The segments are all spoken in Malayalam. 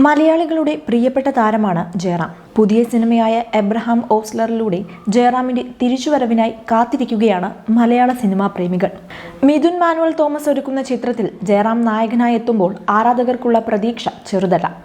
മലയാളികളുടെ പ്രിയപ്പെട്ട താരമാണ് ജയറാം. പുതിയ സിനിമയായ എബ്രഹാം ഓസ്ലറിലൂടെ ജയറാമിന്റെ തിരിച്ചുവരവിനായി കാത്തിരിക്കുകയാണ് മലയാള സിനിമാ പ്രേമികൾ. മിഥുൻ മാനുവൽ തോമസ് ഒരുക്കുന്ന ചിത്രത്തിൽ ജയറാം നായകനായി എത്തുമ്പോൾ ആരാധകർക്കുള്ള പ്രതീക്ഷ ചെറുതല്ല.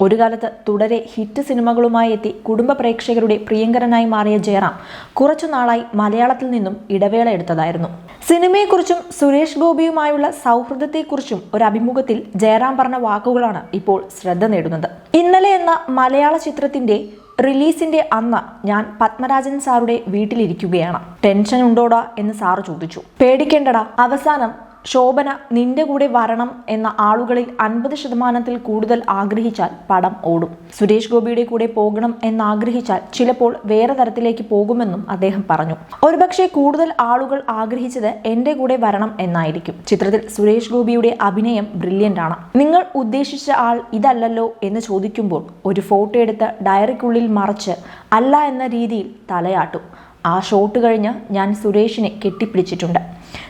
ഒരു കാലത്ത് തുടരെ ഹിറ്റ് സിനിമകളുമായി എത്തി കുടുംബ പ്രേക്ഷകരുടെ പ്രിയങ്കരനായി മാറിയ ജയറാം കുറച്ചു നാളായി മലയാളത്തിൽ നിന്നും ഇടവേള എടുത്തതായിരുന്നു. സിനിമയെക്കുറിച്ചും സുരേഷ് ഗോപിയുമായുള്ള സൗഹൃദത്തെക്കുറിച്ചും ഒരു അഭിമുഖത്തിൽ ജയറാം പറഞ്ഞ വാക്കുകളാണ് ഇപ്പോൾ ശ്രദ്ധ നേടുന്നത്. ഇന്നലെ എന്ന മലയാള ചിത്രത്തിന്റെ റിലീസിന്റെ അന്ന് ഞാൻ പത്മരാജൻ സാറുടെ വീട്ടിലിരിക്കുകയാണ്. ടെൻഷൻ ഉണ്ടോടാ എന്ന് സാറ് ചോദിച്ചു. പേടിക്കേണ്ടടാ അവസാനം ശോഭന നിന്റെ കൂടെ വരണം എന്ന ആളുകളിൽ അൻപത് ശതമാനത്തിൽ കൂടുതൽ ആഗ്രഹിച്ചാൽ പടം ഓടും. സുരേഷ് ഗോപിയുടെ കൂടെ പോകണം എന്നാഗ്രഹിച്ചാൽ ചിലപ്പോൾ വേറെ തരത്തിലേക്ക് പോകുമെന്നും അദ്ദേഹം പറഞ്ഞു. ഒരുപക്ഷെ കൂടുതൽ ആളുകൾ ആഗ്രഹിച്ചത് എന്റെ കൂടെ വരണം എന്നായിരിക്കും. ചിത്രത്തിൽ സുരേഷ് ഗോപിയുടെ അഭിനയം ബ്രില്യന്റ് ആണ്. നിങ്ങൾ ഉദ്ദേശിച്ച ആൾ ഇതല്ലല്ലോ എന്ന് ചോദിക്കുമ്പോൾ ഒരു ഫോട്ടോ എടുത്ത് ഡയറിക്കുള്ളിൽ മറച്ച് അല്ല എന്ന രീതിയിൽ തലയാട്ടും. ആ ഷോട്ട് കഴിഞ്ഞ് ഞാൻ സുരേഷിനെ കെട്ടിപ്പിടിച്ചിട്ടുണ്ട്.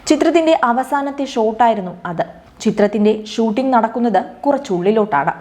ചിത്രത്തിന്റെ അവസാനത്തെ ഷോട്ടായിരുന്നു അത്. ചിത്രത്തിന്റെ ഷൂട്ടിംഗ് നടക്കുന്നത് കുറച്ചുള്ളിലോട്ടാണ്.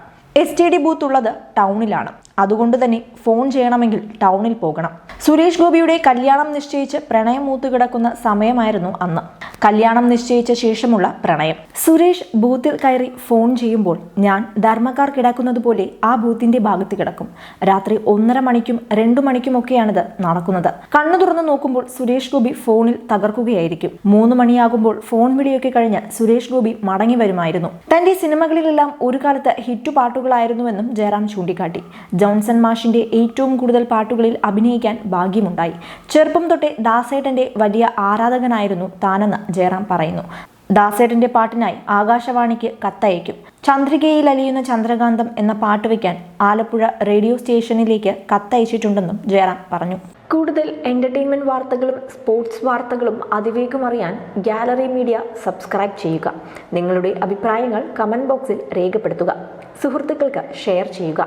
എസ് ടി ഡി ബൂത്ത് ഉള്ളത് ടൗണിലാണ് അതുകൊണ്ട് തന്നെ ഫോൺ ചെയ്യണമെങ്കിൽ ടൗണിൽ പോകണം. സുരേഷ് ഗോപിയുടെ കല്യാണം നിശ്ചയിച്ച് പ്രണയം മൂത്തു കിടക്കുന്ന സമയമായിരുന്നു അന്ന്. കല്യാണം നിശ്ചയിച്ച ശേഷമുള്ള പ്രണയം. സുരേഷ് ബൂത്തിൽ കയറി ഫോൺ ചെയ്യുമ്പോൾ ഞാൻ ധർമ്മക്കാർ കിടക്കുന്നത് പോലെ ആ ബൂത്തിന്റെ ഭാഗത്ത് കിടക്കും. രാത്രി ഒന്നര മണിക്കും രണ്ടു മണിക്കുമൊക്കെയാണിത് നടക്കുന്നത്. കണ്ണു തുറന്നു നോക്കുമ്പോൾ സുരേഷ് ഗോപി ഫോണിൽ തകർക്കുകയായിരിക്കും. മൂന്ന് മണിയാകുമ്പോൾ ഫോൺ വിളിയൊക്കെ കഴിഞ്ഞ് സുരേഷ് ഗോപി മടങ്ങി വരുമായിരുന്നു. തന്റെ സിനിമകളിലെല്ലാം ഒരു കാലത്ത് ഹിറ്റ് പാട്ടുകളായിരുന്നുവെന്നും ജയറാം ചൂണ്ടിക്കാട്ടി. ജോൺസൺ മാഷിന്റെ ഏറ്റവും കൂടുതൽ പാട്ടുകളിൽ അഭിനയിക്കാൻ ഭാഗ്യമുണ്ടായി. ചെറുപ്പം തൊട്ടേ ദാസേട്ടന്റെ വലിയ ആരാധകനായിരുന്നു താനെന്ന് ജയറാം പറയുന്നു. ദാസേട്ടന്റെ പാട്ടിനായി ആകാശവാണിക്ക് കത്തയക്കും. ചന്ദ്രികയിൽ അലിയുന്ന ചന്ദ്രകാന്തം എന്ന പാട്ട് വയ്ക്കാൻ ആലപ്പുഴ റേഡിയോ സ്റ്റേഷനിലേക്ക് കത്തയച്ചിട്ടുണ്ടെന്നും ജയറാം പറഞ്ഞു. കൂടുതൽ എന്റർടൈൻമെന്റ് വാർത്തകളും സ്പോർട്സ് വാർത്തകളും അതിവേഗം അറിയാൻ ഗാലറി മീഡിയ സബ്സ്ക്രൈബ് ചെയ്യുക. നിങ്ങളുടെ അഭിപ്രായങ്ങൾ കമന്റ് ബോക്സിൽ രേഖപ്പെടുത്തുക. സുഹൃത്തുക്കൾക്ക് ഷെയർ ചെയ്യുക.